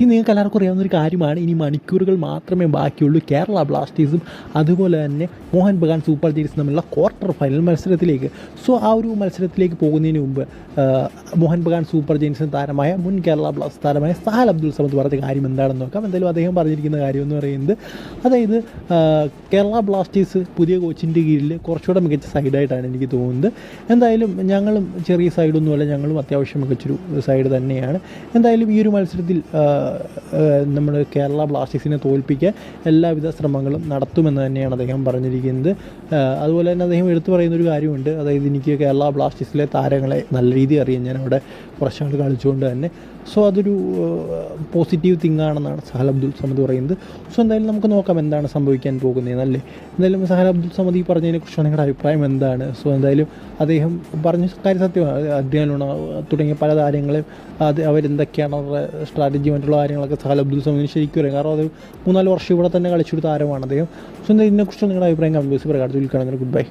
ഇനി നിങ്ങൾക്ക് എല്ലാവർക്കും അറിയാവുന്ന ഒരു കാര്യമാണ്. ഇനി മണിക്കൂറുകൾ മാത്രമേ ബാക്കിയുള്ളൂ. കേരള ബ്ലാസ്റ്റേഴ്സും അതുപോലെ തന്നെ മോഹൻ ബഗാൻ സൂപ്പർ ജെയിൻസും തമ്മിലുള്ള ക്വാർട്ടർ ഫൈനൽ മത്സരത്തിലേക്ക്. സോ ആ ഒരു മത്സരത്തിലേക്ക് പോകുന്നതിന് മുമ്പ് മോഹൻ ബഗാൻ സൂപ്പർ ജെയിൻസിന് താരമായ മുൻ കേരള ബ്ലാസ്റ്റ് താരമായ സഹൽ അബ്ദുൾ സമദ് പറഞ്ഞ കാര്യം എന്താണെന്ന് നോക്കാം. എന്തായാലും അദ്ദേഹം പറഞ്ഞിരിക്കുന്ന കാര്യം എന്ന് പറയുന്നത് അതായത് കേരള ബ്ലാസ്റ്റേഴ്സ് പുതിയ കോച്ചിന്റെ കീഴിൽ കുറച്ചുകൂടെ മികച്ച സൈഡായിട്ടാണ് എനിക്ക് തോന്നുന്നത്. എന്തായാലും ഞങ്ങളും ചെറിയ സൈഡൊന്നുമല്ല ഞങ്ങളും അത്യാവശ്യം മികച്ചൊരു സൈഡ് തന്നെയാണ്. എന്തായാലും ഈ ഒരു മത്സരത്തിൽ നമ്മൾ കേരള ബ്ലാസ്റ്റേഴ്സിനെ തോൽപ്പിക്കാൻ എല്ലാവിധ ശ്രമങ്ങളും നടത്തുമെന്ന് തന്നെയാണ് അദ്ദേഹം പറഞ്ഞിരിക്കുന്നത്. അതുപോലെ തന്നെ അദ്ദേഹം എടുത്തു പറയുന്നൊരു കാര്യമുണ്ട്. അതായത് എനിക്ക് കേരള ബ്ലാസ്റ്റേഴ്സിലെ താരങ്ങളെ നല്ല രീതി അറിയാം ഞാൻ അവിടെ കുറച്ച് നാൾ കളിച്ചുകൊണ്ട് തന്നെ. സോ അതൊരു പോസിറ്റീവ് തിങ് ആണെന്നാണ് സഹൽ അബ്ദുൽ സമദ് പറയുന്നത്. സോ എന്തായാലും നമുക്ക് നോക്കാം എന്താണ് സംഭവിക്കാൻ പോകുന്നതെന്നല്ലേ എന്തായാലും സഹൽ അബ്ദുൽ സമദ് ഈ പറഞ്ഞതിനെക്കുറിച്ചാണ് നിങ്ങളുടെ അഭിപ്രായം എന്താണ്? സോ എന്തായാലും അദ്ദേഹം പറഞ്ഞ കാര്യം സത്യമാണ്. അദ്ദേഹം തുടങ്ങിയ പല താരങ്ങളെയും അത് അവരെന്തൊക്കെയാണ് അവരുടെ സ്ട്രാറ്റജി മറ്റുള്ള കാര്യങ്ങളൊക്കെ സഹൽ അബ്ദുൾ സമീദിന് ശരിക്കും അറിയാം. കാരണം അത് മൂന്നാൽ വർഷം ഇവിടെ തന്നെ കളിച്ചൊരു താരമാണ് അദ്ദേഹം. സോ ഇതിനെക്കുറിച്ച് നിങ്ങളുടെ അഭിപ്രായം കമന്റ് ബോക്സിൽ പ്രകാരം ഗുഡ് ബൈ